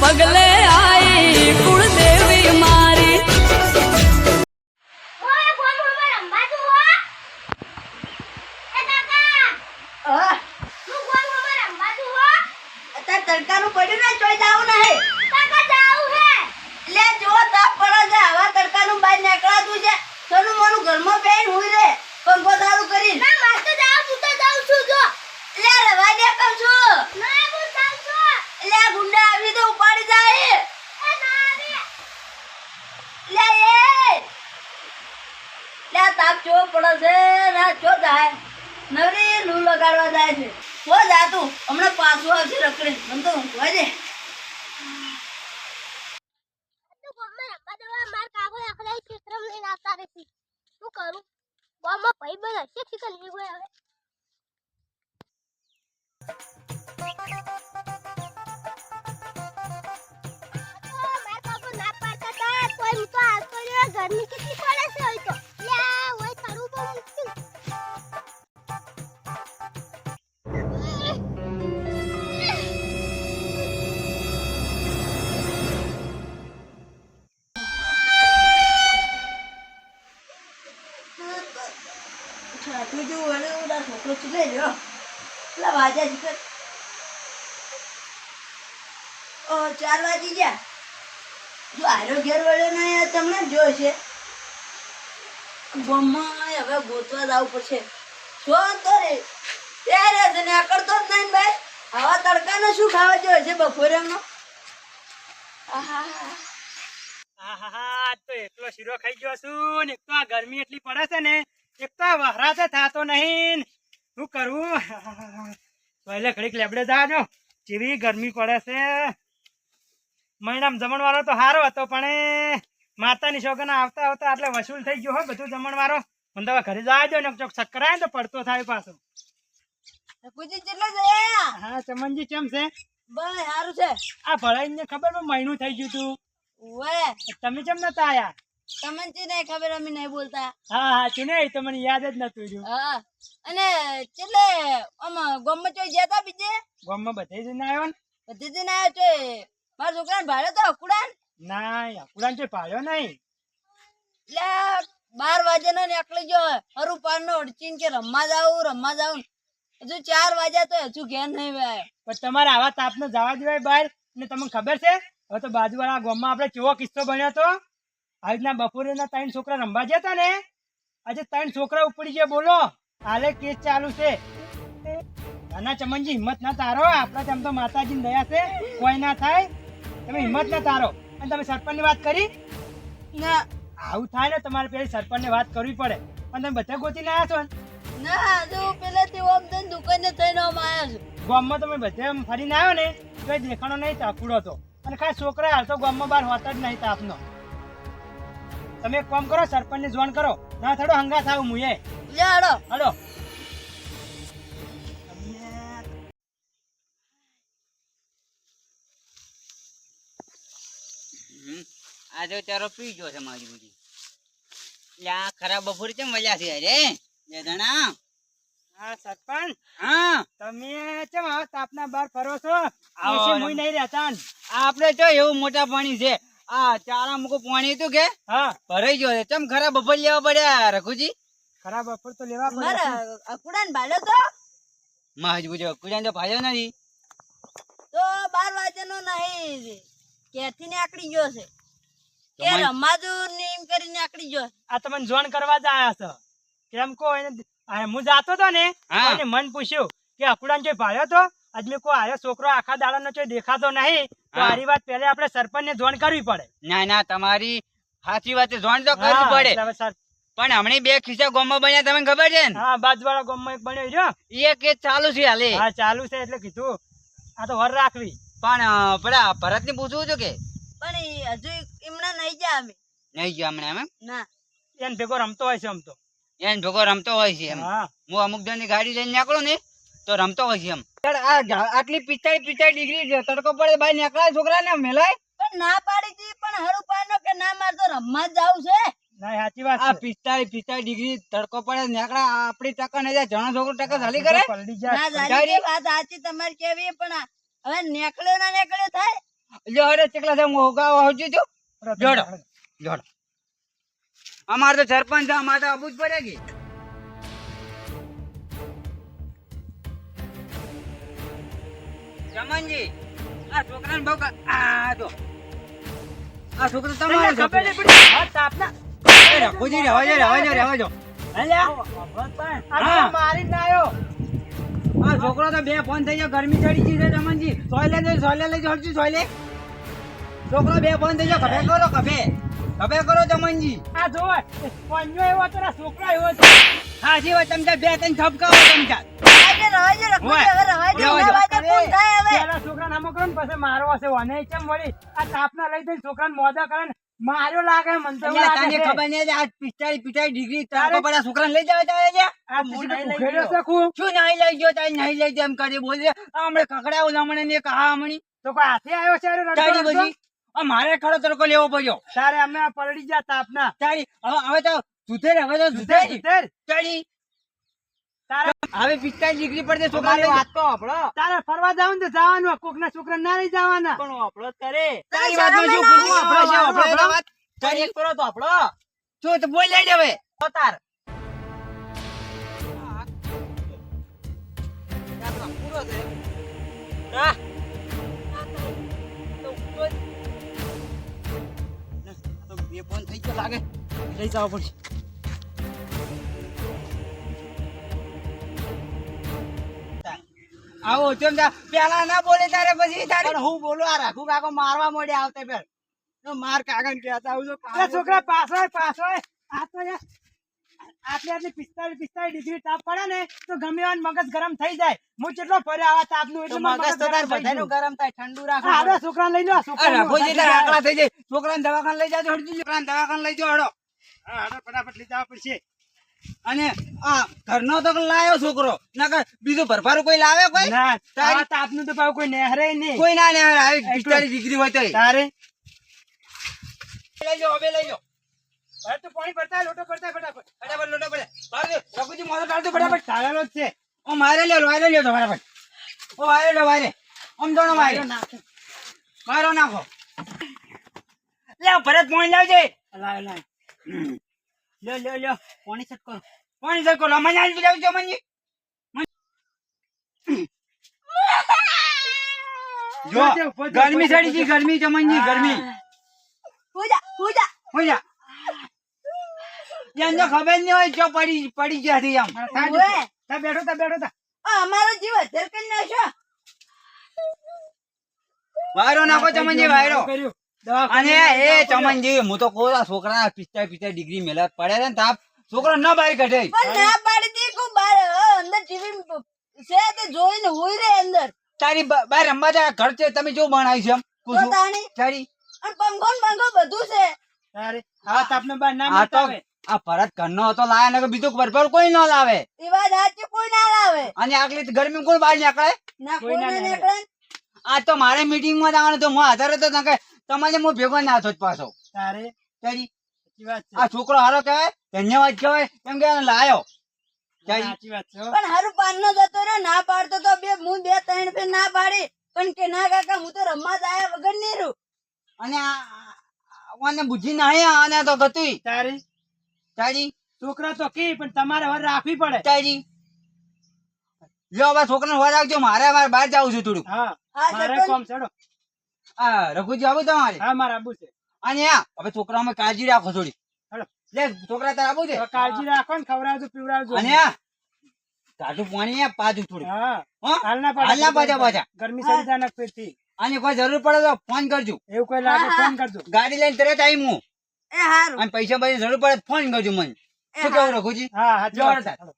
પગલે આઈ કુળદેવી મારી. તડકાનું પડ્યું ને ચોઈ જાવું નહીં. કાકા જાવું હે. લે જો તાપ પડે છે આવા તડકાનું બહાર નીકળાતું છે. સોનું મોનું ઘરમાં બેન હુઈ રે પંખો ચાલુ કરી ના માર તો જાઉં છું તો જાઉં છું જો લે રવા દે કમ છું ના હું જાઉં છું લે ગુંડા આવી તો ઉપાડી જાય એ ના આવે લે એ લે તાપ ચો પડે છે ચો જાય. નવરી લૂ લગાડવા જાય છે. હો, જા તું. હમણાં પાછું આવશે રખડે. મને તો ઊંઘવા દે ગરમી કેટલી પડે છે લે હોય તારું બહુ મુશ્કેલ છાતું જેવું તારો છોકરો ચૂલે રહ્યો પેલા વાજા છે ઓ, ચાર વાગી ગયા. જો આરો ઘેર વળ્યો ને તમને જ જોયો હવે ગોતવા જવું પડશે. જો તો રે ત્યારે છે ને આકડતો જ નહીં ને ભાઈ. આવા તડકાનો શું ખાવા જો છે બપોરે એમનો આહા તો એટલો શીરો ખાઈ ગયો છું ને એક તો આ ગરમી એટલી પડે છે ને એક તો આ વહરાતે થાતો નહીં શું કરવું પહેલે ઘડીક લેબડે જાજો. જેવી ગરમી પડે છે. મહિનામાં જમણવાળો તો સારો હતો પણ માતાની શોખના આવતા આવતા એટલે વસૂલ થઈ ગયો હોય બધું જમણવારો. હું તો હવે ઘરે દો ને ચોક ચક્કર આવે તો પડતો થાય પાછો. કેટલો હા ચમનજી કેમ છે? બસ સારું છે. આ ભળાઈને ખબર મહિનું થઈ ગયું તું. ઓએ તમે કેમ નતા આયા? તમને છે ખબર અમે નહીં બોલતા. હા હા છે ને તો મને યાદ જ નતું રહ્યું. હા અને એટલે આમ ગોમમાં ચોઈ ગયા તા બીજે? ગામમાં બધે જઈને આવ્યો ને? બધી દિન આવ્યો છે મારા છોકરાને ભાડે તો અકુડાન. ના અકુડાન છે પાડ્યો નહીં. લે બાર નો નીકળી ગયો હરું પાર નો અડચીન કે રમવા જાવું રમવા જાવું હજુ ચાર વાગ્યા તો હજુ ઘેર નહીં આવ્યો પણ તમારે આવા તાપનો જવા દેવાય બહાર. ને તમને ખબર છે? હવે તો બાજુવાળા ગામમાં આપણે કેવો કિસ્સો બન્યો હતો રીતના બપોરેના ત્રણ છોકરા રમવા ગયા હતા ને? આજે ત્રણ છોકરા ઉપડી ગયા બોલો. હાલે કેસ ચાલુ છે. નાના ચમનજી હિંમત ના તારો. આપણા તેમ તો માતાજી દયા છે. કોઈ ના થાય. તમે હિંમત ના તારો. અને તમે સરપંચની વાત કરી? ના. આવું થાય ને તમારે પેલી સરપંચને વાત કરવી પડે. પણ તમે બધા ગોતીને આવ્યા છો ને? ના પેલા તે ઓમ થઈને દુકાને થઈને ઓમ આવ્યો છું. ગામમાં તમે બધે આમ ફરીને આવ્યો ને તો દેખાણો નહીં તાકુડો હતો અને ખાસ છોકરા હાલ તો ગામમાં બહાર હોતા જ નહીં તાપનો. તમે એક કામ કરો સરપંચને જોન કરો. ના થોડો હંગા થાવ મુએ લે હડો આ જો ચારો પી ગયો છે મારી બધી લ્યા ખરાબ બપોરે કેમ મજા છે અરે બે જણા. હા સરપંચ. હા. તમે કેમ આવા? તાપના બહાર ફરો છો? આવો મુઈ નહીં રહેતા આપણે જો એવું મોટા પાણી છે. આ ચારા મૂકો પાણી હતું કે? હા. ભરાઈ ગયો છે. ચમ ખરાબ બપોર લેવા પડ્યા રઘુજી? ખરાબ બપોર તો લેવા પડે મારા અકુડાન ભાડે તો? મહાજ બુજો તો ભાજો નથી. તો બાર વાગ્યાનો નહીં. ને આકડી ગયો છે. તમારે- ને એમ કરીને નીકળી ગયો. આ તમને જોણ કરવા જ આયા છો. કેમ કો એને હું જાતો તો ને અને મન પૂછ્યું કે અકુડાન જે ભાળ્યો તો? આજ મેં કો આયો છોકરો આખા દાડાનો કોઈ દેખાતો નહીં તો આરી વાત પહેલે આપણે સરપંચને જોણ કરવી પડે. ના ના તમારી સાચી વાત છે. તો કરવી પડે. સર- પણ હમણાં બે ખિસ્સા ગોમો બન્યા તમને ખબર છે ને? હા બાજુવાળા ગામમાં એક બન્યો રહ્યો એ કેસ ચાલુ છે હાલે. હા ચાલુ છે એટલે કીધું. આ તો વર રાખવી. પણ પેલા ભરત ને પૂછવું છું કે પણ હજુ એમના નહીં ગયા અમે. નહીં ગયા હમણાં એમ ના. એને ભેગો રમતો હોય છે આમ તો. એને ભેગો રમતો હોય છે એમ. હું. અમુક જણની ગાડી લઈને નીકળું ને તો રમતો હોય છે એમ. આટલી પિસ્તાળી પિસ્તાળી ડિગ્રી છે તડકો પડે ભાઈ નીકળાય છોકરા ને મેલાય પણ ના પાડી હતી પણ હરું પાડનો કે ના મારે તો રમવા જ જવું છે. ના સાચી વાત આ છે પિસ્તાળી પિસ્તાળી ડિગ્રી તડકો પડે નીકળા આપડી ટકા ને જણા છોકરો ટકા ચાલી કરે. વાત સાચી તમારી કેવી પણ હવે નીકળ્યો ના નીકળ્યો થાય. લ્યો ચકલા ચેકલા છે આવજો જો. જોડો જોડો અમાર તો સરપંચ અમારે તો આબુ જ પડે કે. ચમનજી આ છોકરાને બહુ આ જો. આ છોકરો તમારો. ખબર નહીં પડી. હા તાપના. એ રઘુજી રહેવા જો રહેવા જો રહેવા જો મારી ના આવ્યો છોકરો તો બે ફોન થઈ ગયો ગરમી ચડી ગઈ છે રમણજી. સોયલે લઈ સોયલે લઈ જોડજો સોયલે. છોકરો બે ફોન થઈ ગયો કભે કરો કભે કભે કરો જમનજી આ જો પંજો એવો તો છોકરો એવો છે. હાજી વાત તમતા બે ત્રણ ઠપકાવો તમતા પેલા છોકરાને કરો ને પછી મારવા હશે વને કેમ વળી? આ તાપના લઈ દઈ છોકરાને મોઢા કરે ને. માર્યો લાગે મને તો એવું અહીંયા લાગે તને ખબર નહીં આ પિસ્તાળી પિસ્તાળી ડિગ્રી તારે- લઈ જવા. શું નહીં લઈ ગયો તારે? નહીં લઈ જાય એમ કરી બોલે. હમણાં કકડાઓ લમણે ને કહા હમણી. તો કોઈ હાથે આવ્યો છે તારી? મારે ખરો તડકો લેવો પડ્યો. તારે અમે પલડી ગયા તાપના. તારી હવે તો સુધેર હવે તો સુધેર તારે હવે પિસ્તાલીસ ડિગ્રી પર છોકરા વાત તો આપડો તારે ફરવા જવાનું તો જવાનું કોક ના છોકરા ના લઈ જવાના. તારી વાતમાં શું પૂછ્યું? આપણે છે, આપણે તો વાત તારી શું તો બોલ લઈ હવે. બે ફોન થઈ ગયો લાગે. લઈ જવા પડશે આવો તેમ પેલા ના બોલે તારે પછી તારે હું બોલું આ રાખું કાકો મારવા મોડે આવતે પેલ માર કાગન ને કહેતા આવું છોકરા પાછો આય, પાછો આ તો આટલી આટલી પિસ્તાળીસ પિસ્તાળીસ ડિગ્રી તાપ પડે ને તો ગમે એવા મગજ ગરમ થઈ જાય. હું કેટલો ફર્યો આવા તાપનું એટલે મગજ ગયું. ગરમ થાય ઠંડુ રાખો. હાલો છોકરાને લઈ લો છોકરા તારે આકડા થઈ જાય. છોકરાને દવાખાને લઈ જાજો હડજી છોકરાને દવાખાને લઈ જાઓ હડો હા, હાલો ફટાફટ લઈ જવા પડશે અને આ ઘરનો તો લાયો છોકરો. નકર બીજું ભરભારું કોઈ લાવે કોઈ? ના તારી- તાપનું તો પાછું કોઈ નહેરે નહીં. કોઈ ના ને આવી બિચારી દીકરી હોય તો તારે? લઈ જાઓ હવે લઈ જાઓ પાણી ભરતા લોટો ભરતા ફટાફટ. ફટાફટ લોટો પડે બાર રઘુજી મોઢો ટાળતો ફટાફટ. તારેલો જ છે. ઓ મારે લ્યો વાયરે લ્યો તો ફટાફટ. ઓ વાયરે લ્યો દોણો વાયરો નાખો. લે ભરત પાણી લાવજે. લ્યો લ્યો લ્યો પાણી સેટ કરો. પાણી સરકો રમણ આલી લાવજો મનજી જો પોતે, પોતે, ગરમી ચડી ગઈ ગરમી ચમનજી ગરમી. પૂજા પૂજા. હોય જા એને તો ખબર નહીં હોય જો પડી પડી ગયા હતી આમ થા બેઠો તા બેઠો તા. અમારો જીવ કરી નાખ્યો. વાયરો નાખો ચમનજી વાયરો. કર્યું. અને એ ચમનજી હું તો કહું છોકરા પિસ્તાળીસ પિસ્તાળીસ ડિગ્રી મેલા પડે છે ને તાપ છોકરો ન બહાર કાઢે. પણ ના પાડી કો બાર અંદર ટીવી છે તે જોઈને હુઈ રે અંદર. તારી બહાર રમવા જા ઘર છે તમે જો બનાવી છે તારી. અને પંખો પંખો બધું છે. તારે આ તાપને બહાર ના આ તો મળતા હોય. આ ભરત ઘરનો હતો લાયા ને બીજું બરબર કોઈ ન લાવે. એ વાત સાચી કોઈ ના લાવે. અને આટલી ગરમી કોઈ બહાર નીકળે? ના કોઈ ના નીકળે. આ તો મારે મીટિંગમાં જવાનું તો હું હાજર હતો નકર તમારે હું ભેગો ના થતો પાછો. તારે? તારી સાચી વાત છે. આ છોકરો હારો કહેવાય? ધન્યવાદ કહેવાય? કેમ કે લાયો. તારી સાચી વાત છે હો. પણ હારું પાન નો જતો રહ્યો ના પાડતો તો બે હું બે ત્રણ ફેર ના પાડી. પણ કે ના કાકા હું તો રમવા જ આયા વગર નહીં રહું. અને મને બુદ્ધિ નહીં અને તો ગતુંય. તારે તારી છોકરા તો કે પણ તમારે હવે રાખવી પડે. તારી લ્યો હવે છોકરાને રાખજો મારે મારે બહાર જવું છું થોડું હા મારે કોમ આ રઘુજી આવું તમારે હા મારે આબુ છે. અને હવે છોકરામાં કાળજી રાખો થોડી. લે છોકરા તારે આવું છે? કાળજી રાખો ને ખવડાવજો પીવડાવજો. અને તાજું પાણી આ પાજું થોડું. હા. હો? હાલના હાલના પાછા પાછા. ગરમી સડી જાય પેટથી અને કોઈ જરૂર પડે તો ફોન કરજો. એવું કોઈ લાગે. ફોન કરજો. ગાડી લઈને તરત આવી હું. એ હારું. અને પૈસા પૈસા જરૂર પડે તો ફોન કરજો મને. શું કેવું રઘુજી? હા હા.